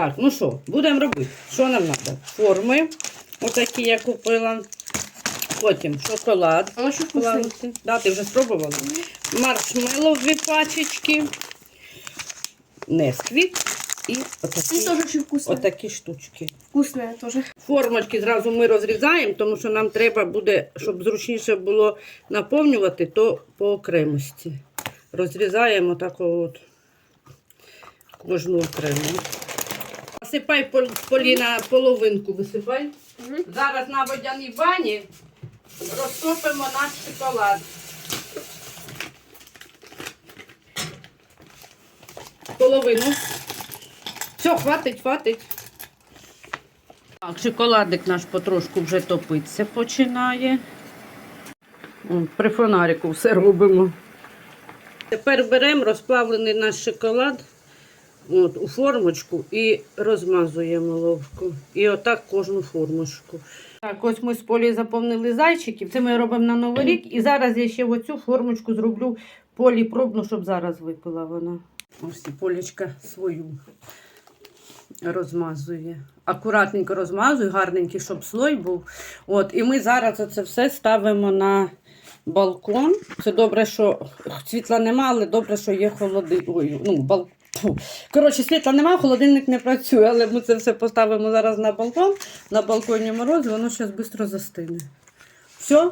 Так, ну що, будемо робити. Що нам треба? Форми, отакі я купила. Потім шоколад. Ще вкусне. Да, ти вже спробувала? Маршмеллоу дві пачечки. Несквік і отакі, тоже отакі штучки. Вкусное тоже. Формочки зразу ми розрізаємо, тому що нам треба буде, щоб зручніше було наповнювати, то по окремості. Розрізаємо так от кожну окремо. Насипай пол- Поліна половинку висипай. Мгм. Зараз на водяній бані розтопимо наш шоколад. Половину. Все, хватить, хватить. Так, шоколадик наш потрошку вже топитися починає. О, При фонарику все робимо. Тепер беремо розплавлений наш шоколад от, у формочку і розмазуємо ловко. І отак кожну формочку. Так, ось ми з полі заповнили зайчиків. Це ми робимо на Новий рік. І зараз я ще оцю формочку зроблю поліпробну, щоб зараз випила вона. Ось і полічка свою розмазує. Акуратненько розмазує, гарненький, щоб слой був. От, і ми зараз це все ставимо на балкон. Це добре, що світла нема, але добре, що є холодильник. Ой, ну, бал... Фу. Коротше, світла нема, холодильник не працює, але ми це все поставимо зараз на балкон. На балконі мороз, воно зараз швидко застине. Все?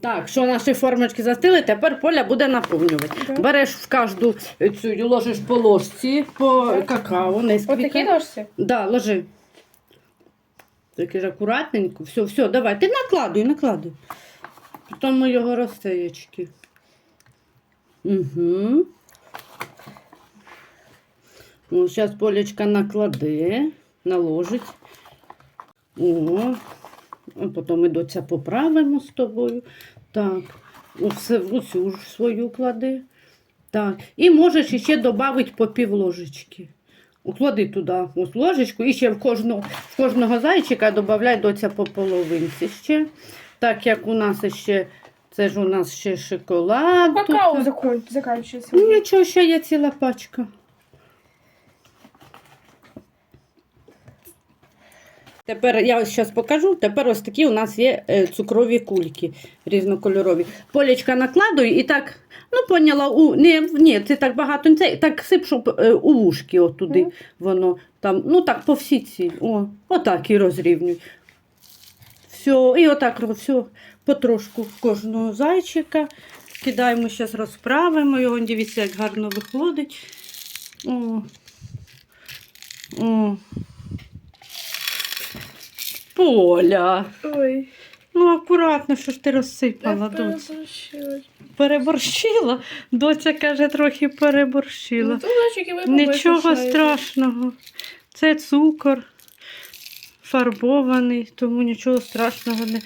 Так, що наші формочки застили, тепер Поля буде наповнювати. Да. Береш в кожну цю, ложиш по ложці, по Так. какао, не Вот такие ножки? Да, ложи. Таке ж акуратненько. Все, все, давай. Ти накладуй, накладуй. Потім ми його розсеєчки. Угу. Ось зараз Полечка накладе, наложить. О, а потім ми доця поправимо з тобою. Так, оце в оцю ж свою клади. Так. І можеш ще додати по пів ложечки. Уклади туди ось ложечку і ще в кожного, в кожного зайчика додай доця по половинці ще. Так як у нас ще, це ж у нас ще шоколад. Какао тут. закон, заканчивается. Ну, нічого, ще є ціла пачка. Тепер я ось зараз покажу. Тепер ось такі у нас є е, цукрові кульки різнокольорові. Полічка накладую і так, ну поняла, у, ні, ні, це так багато, не це, так сип, щоб е, у вушки отуди Мгм. воно там, ну так по всій цій. О, отак і розрівнюй. Все, і отак все, потрошку кожного зайчика. Кидаємо, зараз розправимо його, дивіться, як гарно виходить. О. О. Поля. Ой. Ну, акуратно, що ж ти розсипала, я доць. переборщила. Доця каже, трохи переборщила. Ну, Нічого страшного. Це цукор фарбований, тому нічого страшного не.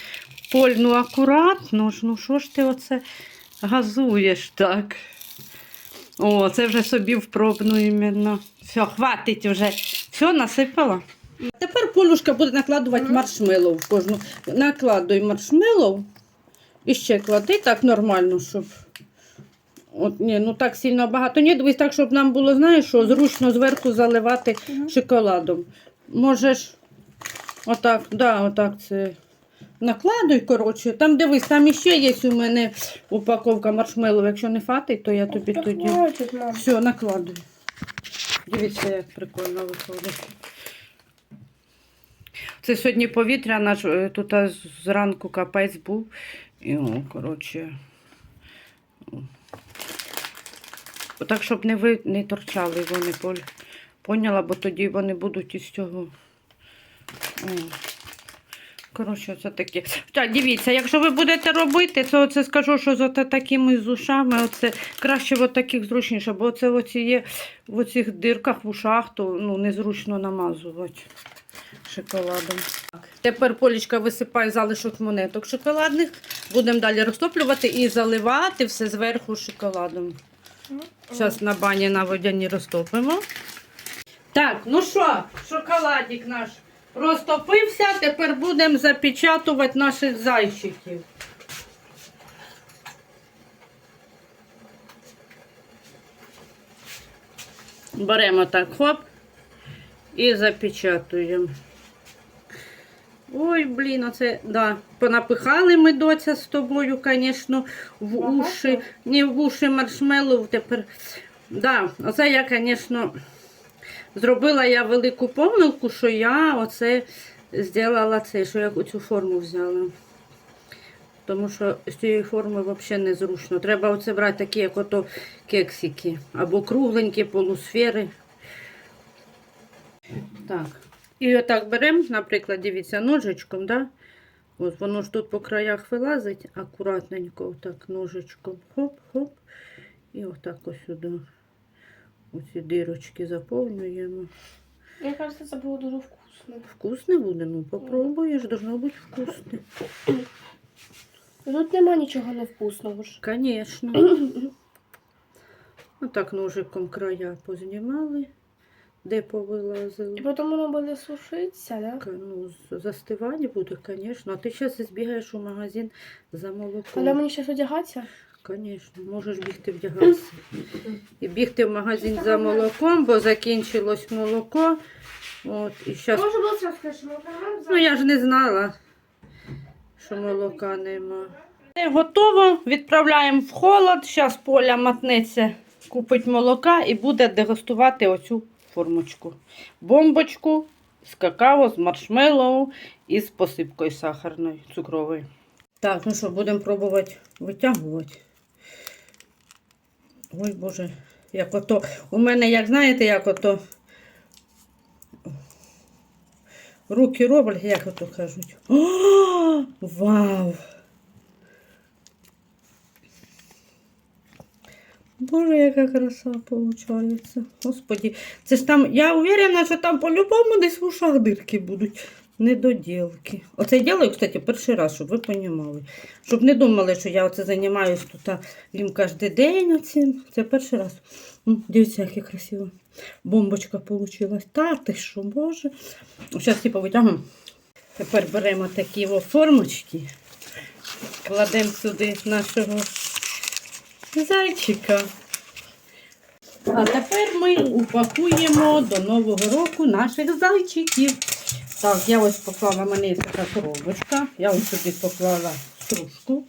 Поль, ну акуратно ж, ну що ж ти оце газуєш так? О, це вже собі в пробну іменно. Все, хватить вже. Все, насипала. Тепер Полюшка буде накладувати маршмеллоу в кожну. Накладуй маршмеллоу і ще клади так нормально, щоб. От, ні, ну так сильно багато. Ні, дивись так, щоб нам було, знаєш, що зручно зверху заливати шоколадом. Можеш отак, да, отак це накладуй, коротше. Там дивись, там іще є у мене упаковка маршмеллоу. Якщо не фатить, то я тобі Та тоді. хватить, мам. Все, накладуй. Дивіться, як прикольно виходить. Це сьогодні повітря наш е, тут зранку капець був. І, о, коротше. Так, щоб не, ви, не торчали вони, Поль. Поняла, бо тоді вони будуть із цього. Коротше, це таке. Так, дивіться, якщо ви будете робити, то це скажу, що з такими зушами, оце краще в таких зручніше, бо це оці є в оцих дирках в ушах, то ну, незручно намазувати шоколадом. Так. Тепер Полічка висипає залишок монеток шоколадних. Будемо далі розтоплювати і заливати все зверху шоколадом. Зараз на бані на водяні розтопимо. Так, ну що, шоколадик наш розтопився, тепер будемо запечатувати наших зайчиків. Беремо так, хоп, і запечатуємо. Ой, блін, оце, да. Понапихали ми доця з тобою, звісно, в Багато? уші. Не в уші маршмеллоу тепер. Да, оце я, звісно, зробила я велику помилку, що я оце зробила це, що я цю форму взяла. Тому що з цієї форми взагалі незручно. Треба оце брати такі, як ото кексики. Або кругленькі полусфери. Так. І отак беремо, наприклад, дивіться, ножичком, да? От воно ж тут по краях вилазить, акуратненько, отак ножичком. Хоп-хоп. І отак ось сюди. Оці дирочки заповнюємо. Мені кажется, це було дуже вкусно. Вкусне буде? Ну, попробуєш, должно бути вкусне. Тут нема нічого невкусного ж. Звісно. Отак ножиком края познімали, де повилазили. І потім воно буде сушитися, да? Ну, з- застивати буде, звісно. А ти зараз збігаєш у магазин за молоком. Але мені зараз одягатися. Звісно, можеш бігти вдягатися. І бігти в магазин за молоком, бо закінчилось молоко. От, і щас... Може було це скажемо. Ну, я ж не знала, що молока нема. Готово, відправляємо в холод. Зараз поля матнеться, купить молока і буде дегустувати оцю формочку. Бомбочку з какао, з маршмеллоу і з посипкою сахарною, цукровою. Так, ну що, будемо пробувати витягувати. Ой, Боже, як ото. У мене, як знаєте, як ото. Руки роблять, як ото кажуть. О, вау! Боже, яка краса виходить. Господі, це ж там, я уверена, що там по-любому десь в ушах дирки будуть. Недоділки. Оце я ділаю, кстати, перший раз, щоб ви розуміли. Щоб не думали, що я оце займаюся тут їм кожен день. Оцим. Це перший раз. Дивіться, яке красиво. Бомбочка вийшла. Та ти що, боже. Зараз типу витягуємо. Тепер беремо такі формочки, кладемо сюди нашого зайчика. А тепер ми упакуємо до Нового року наших зайчиків. Так, я ось поклала, є така коробочка. Я ось сюди поклала стружку.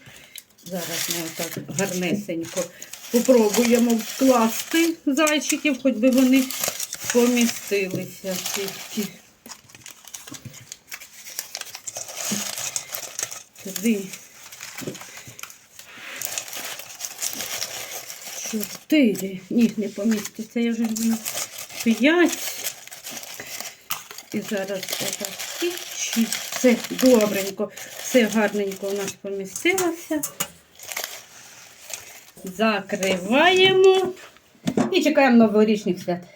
Зараз ми отак гарнесенько попробуємо вкласти зайчиків, хоч би вони помістилися. Тільки. Сюди. Чотири. Ні, не поміститься, я вже люблю. П'ять. І зараз отак. І. Все добренько. Все гарненько у нас помістилося. Закриваємо. І чекаємо новорічних свят.